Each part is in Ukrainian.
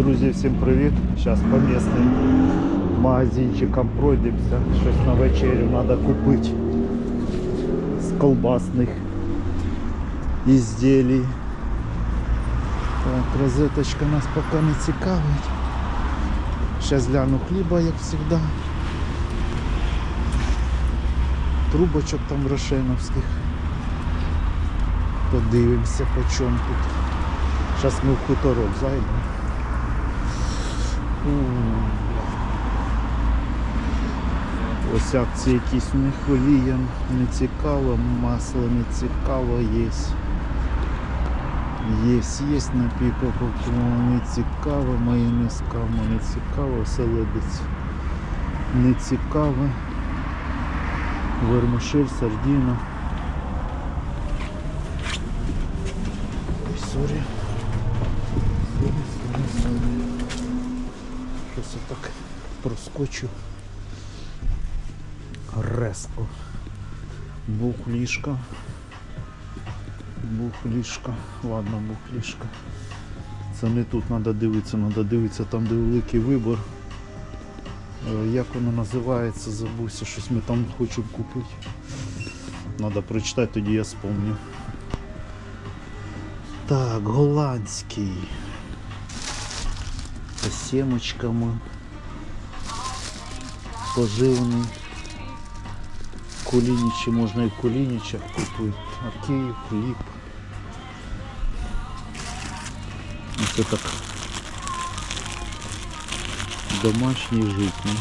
Друзі, всім привіт! Зараз по місцевим магазинчикам пройдемося. Щось на вечерю треба купити з колбасних ізділій. Так, розеточка нас поки не цікавить. Зараз гляну хліба, як завжди. Трубочок там рошеновських. Подивимося по чому тут. Зараз ми в хуторок зайдемо. Ось акції якісь у них олія не цікаво, масло не цікаво, є. Є, є напій не цікаво, майонез кама не цікаво, селедець не цікаво. Вермишель, сардіна. Сорі, сорі, сорі. Щось я так проскочу. Резко. Бухлішка. Бухлішка. Ладно, бухлішка. Це не тут треба дивитися, треба дивитися там, де великий вибор. Е, Як воно називається, забувся, щось ми там хочемо купити. Треба прочитати, тоді я спомню. Так, голландський. З сімочками. Поживний. Кулінічі можна і в кулінічах купити. А Київ, хліб. Це так домашній житній.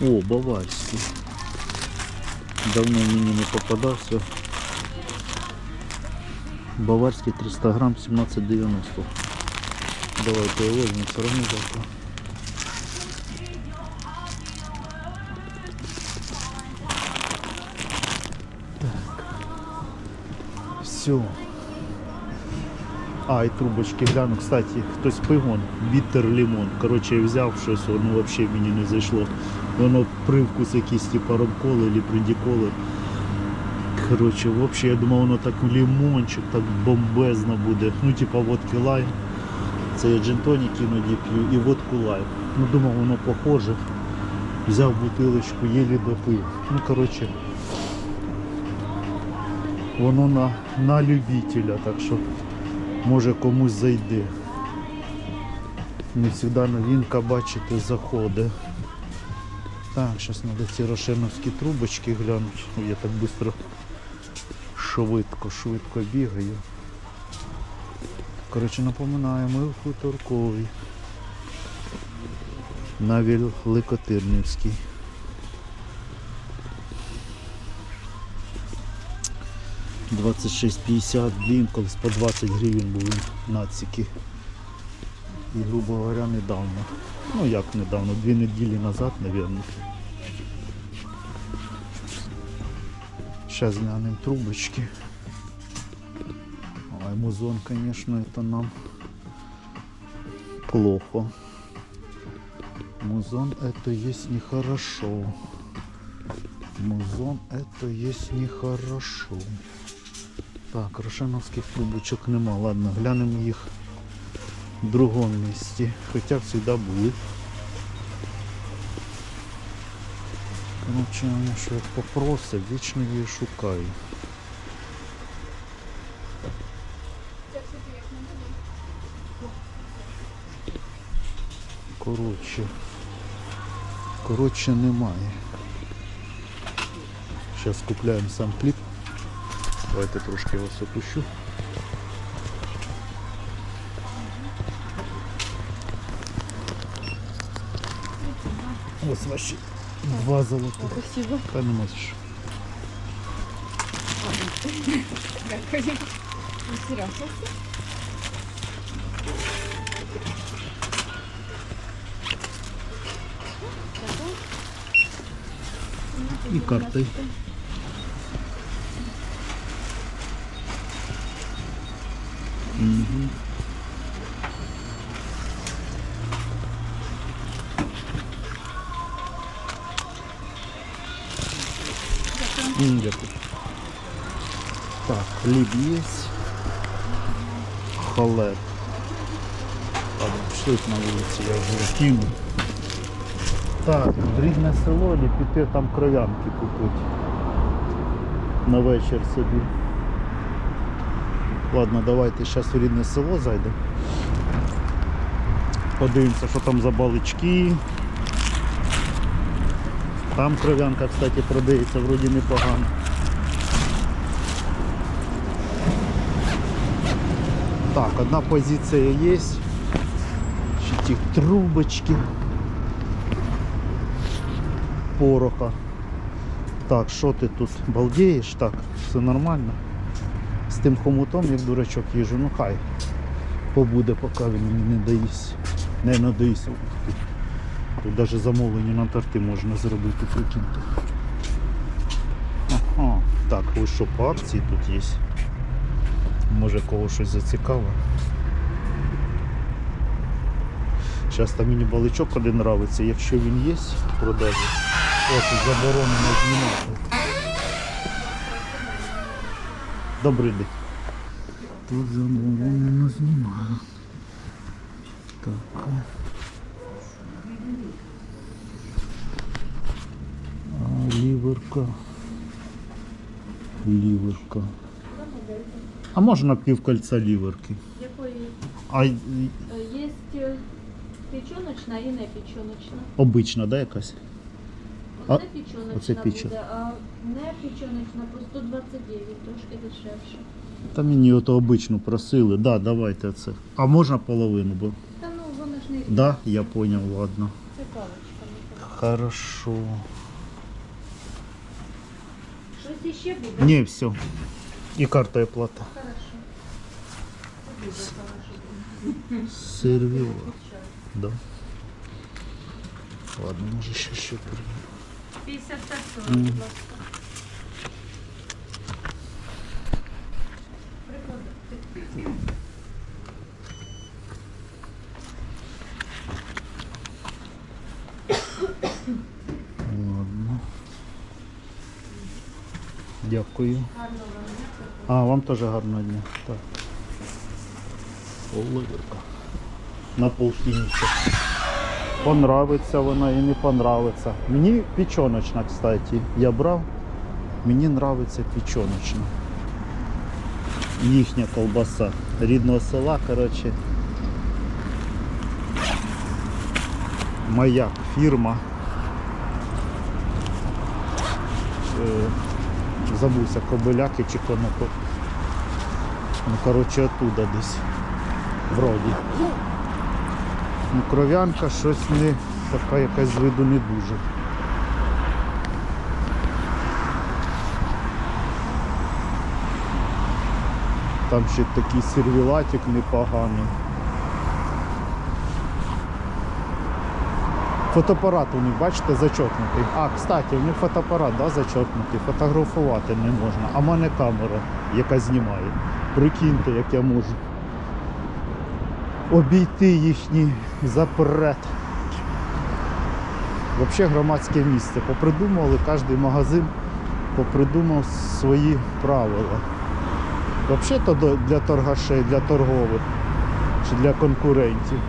О, баварський. Давно мені не попадався. Баварський 300 грам 17,90. Давайте його візьмемо, все одно завтра. Все. А, і трубочки гляну. Кстати, хтось пив бітер лимон. Коротше, я взяв щось, воно взагалі мені не зайшло. Воно привкус якийсь типу ромколи або придіколи. Коротше, взагалі я думав, воно так лимончик, так бомбезно буде. Ну, типа водки лайм. Це я джинтонік іноді п'ю і водку лайм. Ну, думав, воно похоже. Взяв бутилочку, єлі допив. Ну, коротше, воно на, на любителя, так що може комусь зайде. Не завжди новинка, бачите, заходить. Так, зараз треба ці рошеновські трубочки глянути. Я так швидко, швидко, швидко бігаю. Коротше, напоминаю, ми в хуторковій. На Великотирнівській. Двадцять шість п'ятдесят, блін, по 20 гривень були нацики. І, грубо говоря, недавно. Ну як недавно, дві неділі назад, мабуть. Сейчас глянем трубочки. Ой, музон, конечно, это нам плохо. Музон это есть нехорошо. Музон это есть нехорошо. Так, рошеновських трубочок нема. Ладно, глянемо їх в другому місці. Хоча завжди були. Короче, вони що як попросить, вічно її шукаю. Коротше. Коротше немає. Зараз купляємо сам кліп. Давайте трошки вас опущу. Ось ваші два золотих. Спасибо. Та не можеш. Дякую. Серйозно? І карти. Угу. Хліб є. Холер. Ладно, пішли на вулиці, я вже кину. Так, рідне село і піти там кров'янки купити. На вечір собі. Ладно, давайте зараз в рідне село зайдемо. Подивимося, що там за балички. Там кров'янка, кстати, продається, вроді непогано. Одна позиція є. Ще ті трубочки. Пороха. Так, що ти тут балдієш? Так, все нормально. З тим хомутом, як дурачок їжу, ну хай побуде, поки він мені не доїсть. Не надоїсть. Тут навіть замовлення на торти можна зробити, прикиньте. Ага. Так, ось що по акції тут є. Може кого щось зацікавить. Зараз там мені баличок один нравиться, якщо він є в продажі. О, тут заборонено знімати. Добрий день. Тут заборонено знімати. Так. Ліверка. Ліверка. А можна півкольця ліверки? Якої А Е, є е, печоночна і не печоночна. обична, да, якась? А, Оце печоночна оце печо- буде, а не печоночна по 129, трошки дешевше. Та мені ото обичну просили. Да, давайте це. А можна половину, бо. Та ну воно ж не. Да, я понял, ладно. Це паличками. Хорошо. Щось іще буде? Не, все. І картою плата. Хорошо. Це буде хорошо. Сервіла. Да. Ладно, може ще що прийде. 55 Мгм. будь ласка. Ладно. Дякую. А, вам теж гарного дня. Так. Оливерка. На полтинничок. Понравиться вона і не понравиться. Мені печоночна, кстати. Я брав. Мені нравиться печоночна. Їхня колбаса. Рідного села, коротше. Маяк, фірма. Е, забувся Кобиляки чи Конотоп. Ну, коротше, оттуда десь. Вроді. Ну, кров'янка щось не така якась з виду не дуже. Там ще такий сервілатик непоганий. Фотоапарат у них, бачите, зачокнутий. А, кстати, у них фотоапарат да, зачокнутий, фотографувати не можна. А в мене камера, яка знімає. Прикиньте, як я можу обійти їхній запрет. Взагалі громадське місце. Попридумували, кожен магазин попридумав свої правила. Взагалі то для торгашей, для торгових чи для конкурентів.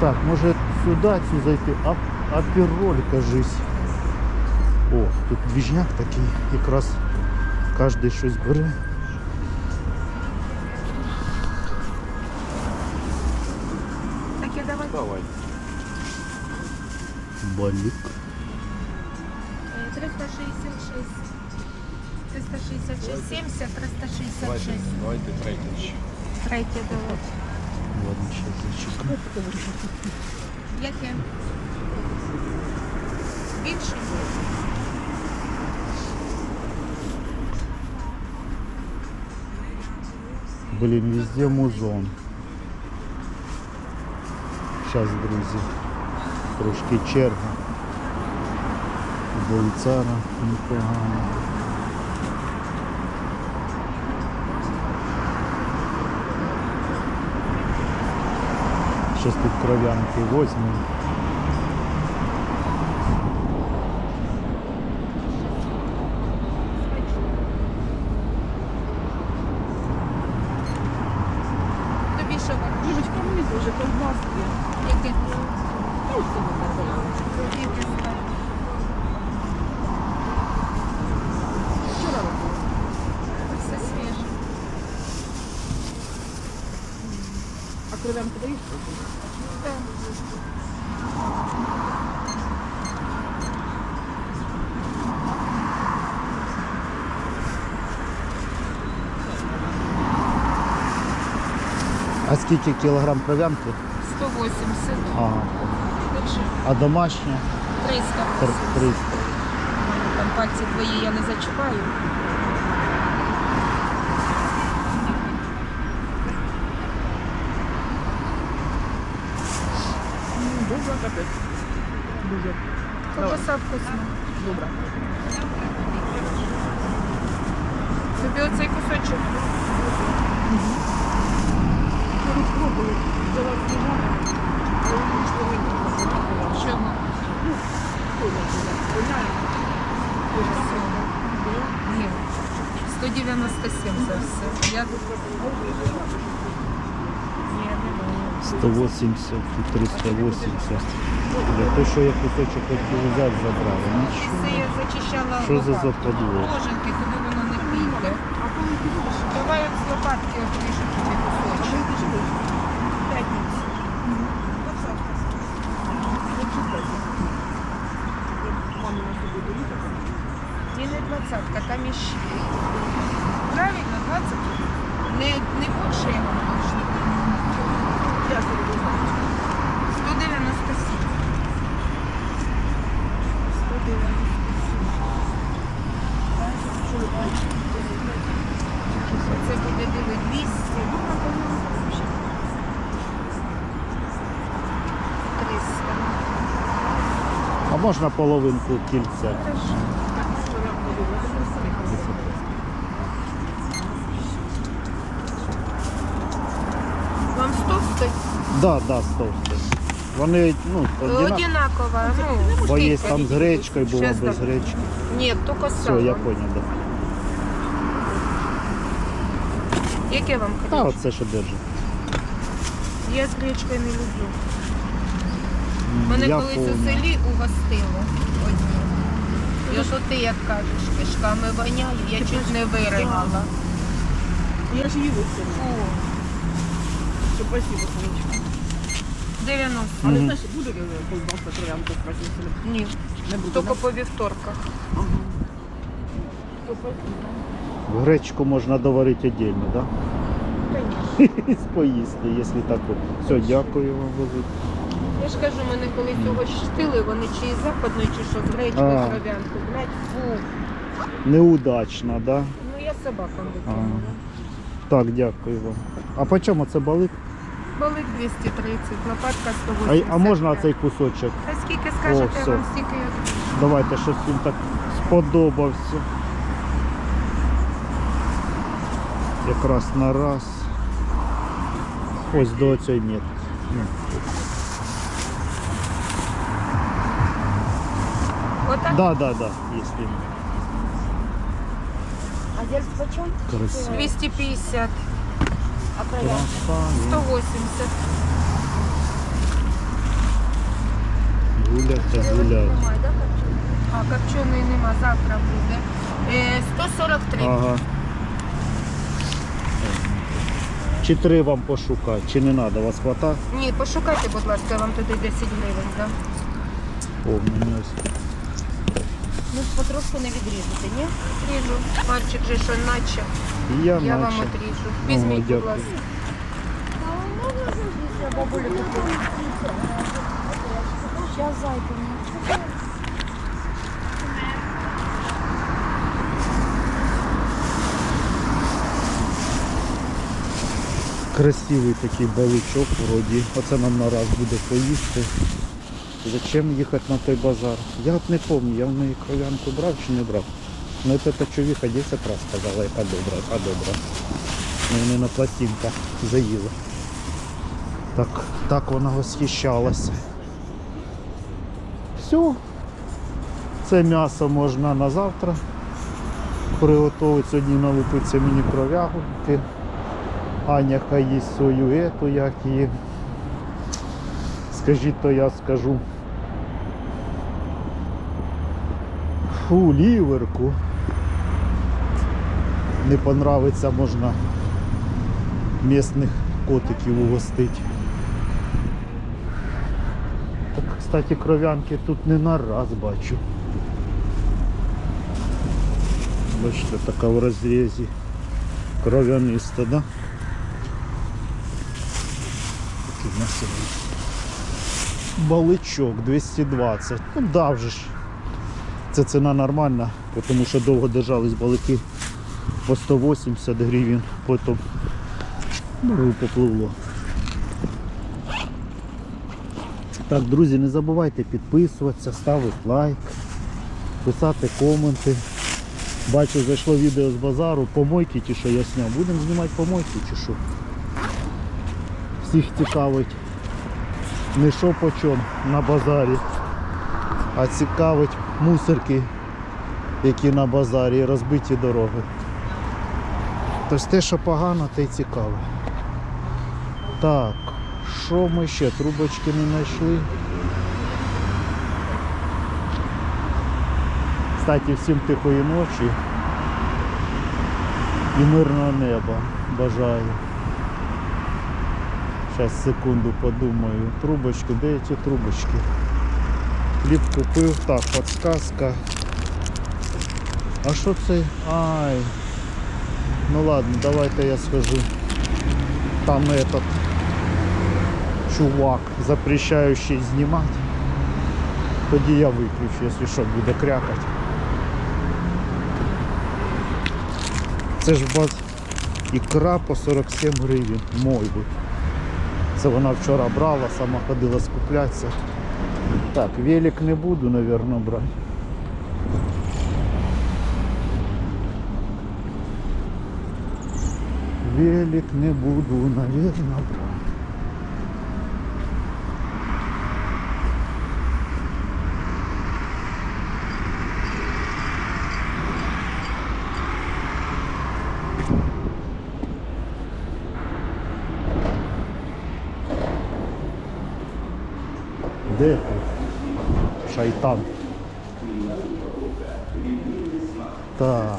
Так, може сюди цю зайти, а, апіроль, кажись. О, тут двіжняк такий, якраз кожен щось бере. Балік. Е, 366. 366, 70, 366. Давайте третє ще. Третє давай. Ладно, сейчас зачекаю. Яке? Більше? Блин, везде музон. Сейчас, друзі, Трошки черга. Бойцара непогано. Сейчас тут кров'янки возьмем. Уже колбаски. Яке? Просто не називаю. Яке стало? Вчора робила. Все свіже. А кров'янку даєш? Так. А скільки кілограм кров'янки? 180. Ага. Більше. А домашня? 300. 300. Там пальці твої я не зачіпаю. Дуже капець. Дуже. Ковбаса вкусна. Добре. Тобі оцей кусочок. Ми спробували. Взяла книжами, але вийшло мені. Чого? Ні. 197 за все. Я... Ні, немає. 180 і 380. Бля, то, що я кусочок. Ну, І що? це я зачищала Що за лопатку. западло? Ложеньки, куди воно не піде. Давай от з лопатки отріжу тобі кусочок. П'ятницю. Ні, не двадцятка, там іще. Правильно, 20? Не, не більше я вам 197. 197. Це буде диви 200. 300. А можна половинку кільця? Вам Да, да, 100. Вони, ну, одина... Одинаково. Ну, бо є там з гречкою, було Щас без гречки. Ні, тільки Все, сало. я зрозумів, да. Яке вам Та хотіти? оце що держить. Я з гречкою не люблю. Мене я колись у селі угостило. одні. І от ти, як кажеш, кишками воняю, я чуть не виригала. Я ж її виставила. Фу, Що спасибо, сонечко. 90. Але знаєш, буде колбаска кров'янка з пасівцями? Ні, Не буде. тільки по вівторках. Ага. Гречку можна доварити віддільно, так? Звісно. Да? Поїсти, якщо так. от. Все, дякую вам велике. Я ж кажу, мене колись цього штили, вони чи із западної, чи що, з гречкою, А. з кров'янкою. Блять, фу. Неудачно, так? Да? Ну я собакам А. викинула. Так, дякую вам. А по чому це балик? Балик 230, лопатка А, 180. а можна цей кусочок? Та скільки скажете, все. вам стільки я Давайте щось він так сподобався. Якраз на раз. Ось до цієї ні. Ні. Отак? Да, да, да, если. А зеркало почем? Красиво. 250, А? Красаві. 180. Гуляти, гуляти. Немає, да. А, копченої нема, завтра буде. Е, 143. Ага. Чи три вам пошукати, чи не треба, вас хвата? Ні, пошукайте, будь ласка, я вам туди 10 гривень дам. О, мені ось. Ну, потрошку не відрізати, ні? Ріжу. Мальчик же що наче. Я, Я вам наче. отріжу. Візьміть, будь ласка. Бабулю купила. Сейчас. Красивий такий баличок вроді. Оце нам на раз буде поїсти. Зачем їхати на той базар? Я от не пам'ятаю, я в неї кров'янку брав чи не брав. Ну це та чоловіка 10 разів сказала, яка добра, яка добра. Ну, Вони на пластинках заїли. Так, так вона восхищалася. Все. Це м'ясо можна на завтра приготувати. Сьогодні налупиться мені кров'ягу. Аня хай їсть свою ету, як її Скажіть, то я скажу. Фу, ліверку. Не понравиться, можна місних котиків угостити. Кстати, кров'янки тут не на раз бачу. Бачите, така в розрізі. Кров'яниста, да? Такий. Баличок 220. Ну да вже ж. Це ціна нормальна, тому що довго держались балики по 180 гривень, потім ну, попливло. Так, друзі, не забувайте підписуватися, ставити лайк, писати коменти. Бачу, зайшло відео з базару, помойки ті, що я сняв. Будемо знімати помойки чи що? Всіх цікавить не що по чому на базарі, а цікавить мусорки, які на базарі, розбиті дороги. Тобто те, що погано, те й цікаве. Так, що ми ще? Трубочки не знайшли. Кстати, всім тихої ночі і мирного неба бажаю. Зараз секунду подумаю. Трубочки, де ці трубочки? Хліб купив, так, подсказка. А що це? Ай. Ну ладно, давайте я схожу. Там этот чувак, запрещающий знімати. Тоді я виключу, якщо що, буде крякати. Це ж бац ікра по 47 гривень. Мой би. Це вона вчора брала, сама ходила скуплятися. Так, велик не буду, наверное, брати. Велик не буду, наверное, брать. Ти? Так.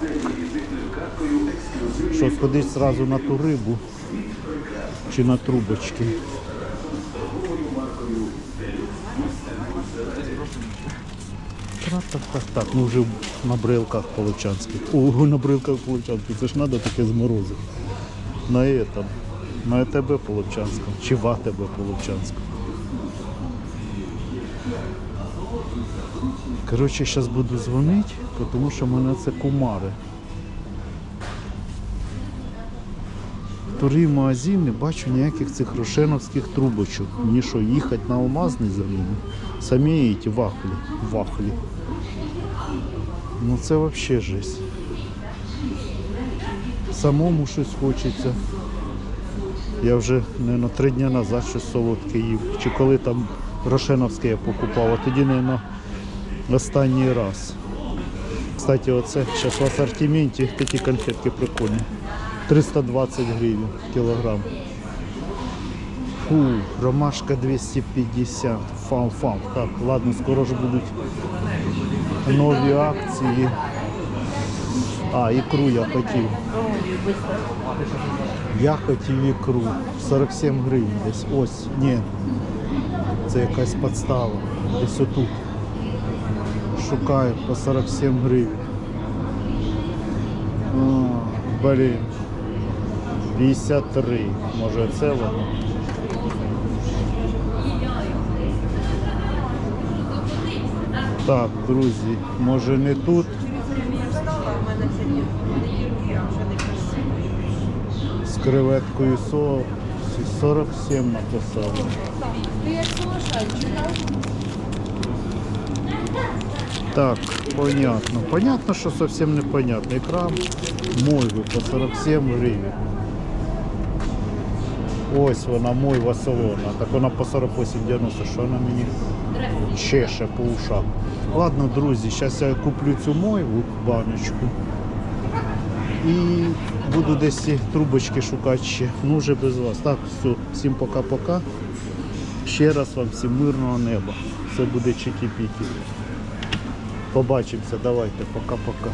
Що, сходить сразу на ту рибу чи на трубочки? Так, так, так, так. Ну вже на брилках половчанських. О, на брилках половчанських. Це ж треба таке зморозити. На. На АТБ Половчанському. Чи в АТБ Половчанському. Коротше, зараз буду дзвонити, тому що мене це кумари. Вторий магазин не бачу ніяких цих рошеновських трубочок. Мені що, їхати на алмазний заліну? Самі ці вафлі. вафлі. Ну це взагалі жесть. Самому щось хочеться. Я вже, мабуть, три дні назад щось солодке їв. Чи коли там Рошеновське я покупав, а тоді, мабуть, останній раз. Кстати, оце зараз в асортименті такі конфетки прикольні. 320 гривень кілограм. Фу, ромашка 250. Фам-фам. Так, ладно, скоро ж будуть нові акції. А, ікру я хотів. Я хотів ікру. 47 гривень десь. Ось, ні. Це якась подстава. Десь отут. Шукаю по 47 гривень. А, блін. 53. Може це воно? Так, друзі, може не тут. З креветкою со 47 написали. Так, понятно. Понятно, що зовсім непонятно. Ікра мойви по 47 гривень. Ось вона мойва солона. Так вона по 48,90. Що вона мені чеше по ушам. Ладно, друзі, зараз я куплю цю мойву баночку. І буду десь ці трубочки шукати ще. Ну вже без вас. Так, все, всім пока-пока. Ще раз вам всім мирного неба. Все буде чики-піки. Побачимося, давайте, пока-пока.